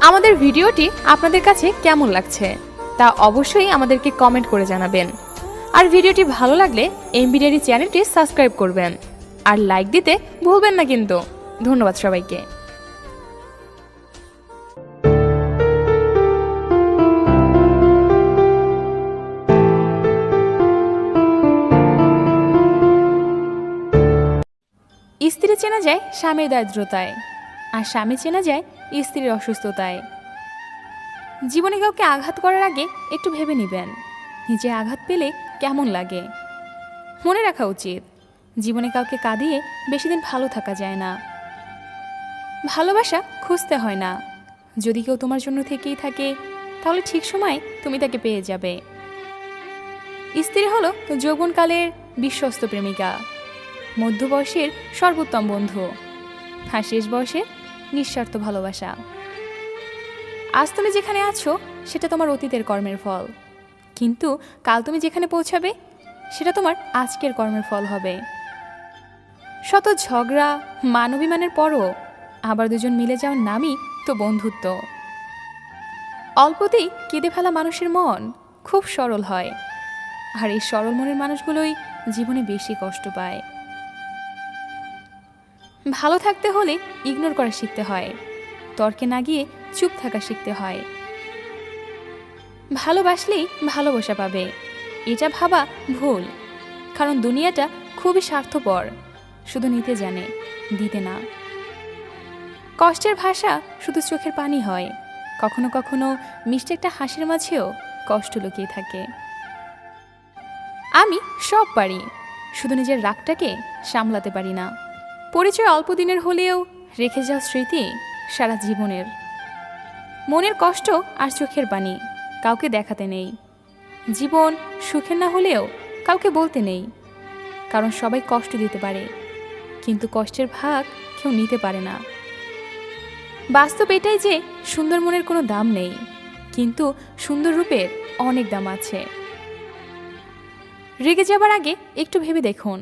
আমাদের ভিডিওটি আপনাদের কাছে কেমন লাগছে তা অবশ্যই আমাদেরকে কমেন্ট করে জানাবেন। আর ভিডিওটি ভালো লাগলে এমবিডিয়ারি চ্যানেলটি সাবস্ক্রাইব করবেন। আর লাইক দিতে ভুলবেন না কিন্তু। ধন্যবাদ সবাইকে। স্ত্রী চেনা যায় স্বামীর দারিদ্রতায়। আর স্বামী চেনা যায় স্ত্রীর অসুস্থতায়। জীবনে কাউকে আঘাত করার আগে একটু ভেবে নেবেন। নিজে আঘাত পেলে কেমন লাগে? মনে রাখা উচিত, জীবনে কাউকে কাঁদিয়ে বেশি দিন ভালো থাকা যায় না। ভালোবাসা খুঁজতে হয় না। যদি কেউ তোমার জন্য থেকেই থাকে, তাহলে ঠিক সময় তুমি তাকে পেয়ে যাবে। স্ত্রী হলো যৌবনকালের বিশ্বস্ত প্রেমিকা। মধ্যবয়সের সর্বোত্তম বন্ধু। আর শেষ বয়সের নিঃস্বার্থ ভালোবাসা। আজ তুমি যেখানে আছো, সেটা তোমার অতীতের কর্মের ফল। কিন্তু কাল তুমি যেখানে পৌঁছাবে, সেটা তোমার আজকের কর্মের ফল হবে। শত ঝগড়া, মানবিমানের পরও আবার দুজন মিলে যাওয়ার নামই তো বন্ধুত্ব। অল্পতেই কেঁদে ফেলা মানুষের মন খুব সরল হয়। আর এই সরল মনের মানুষগুলোই জীবনে বেশি কষ্ট পায়। ভালো থাকতে হলে ইগনোর করা শিখতে হয়। তর্কে না গিয়ে চুপ থাকা শিখতে হয়। ভালোবাসলেই ভালোবাসা পাবে। এটা ভাবা ভুল। কারণ দুনিয়াটা খুবই স্বার্থপর। শুধু নিতে জানে, দিতে না। কষ্টের ভাষা শুধু চোখের পানি হয়। কখনো কখনো মিষ্টি একটা হাসির মাঝেও কষ্ট লুকিয়ে থাকে। আমি সব পারি। শুধু নিজের রাগটাকে সামলাতে পারি না। পরিচয় অল্প দিনের হলেও রেখে যাওয়া স্মৃতি সারা জীবনের। মনের কষ্ট আর চোখের পানি কাউকে দেখাতে নেই। জীবন সুখের না হলেও কাউকে বলতে নেই। কারণ সবাই কষ্ট দিতে পারে, কিন্তু কষ্টের ভাগ কেউ নিতে পারে না। বাস্তব এটাই যে সুন্দর মনের কোনো দাম নেই, কিন্তু সুন্দর রূপের অনেক দাম আছে। রেগে যাবার আগে একটু ভেবে দেখুন,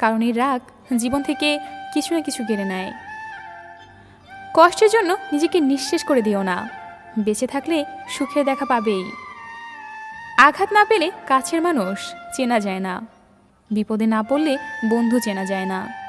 কারণ এই রাগ জীবন থেকে কিছু না কিছু কেড়ে নেয়। কষ্টের জন্য নিজেকে নিঃশেষ করে দিও না। বেঁচে থাকলে সুখের দেখা পাবেই। আঘাত না পেলে কাছের মানুষ চেনা যায় না। বিপদে না পড়লে বন্ধু চেনা যায় না।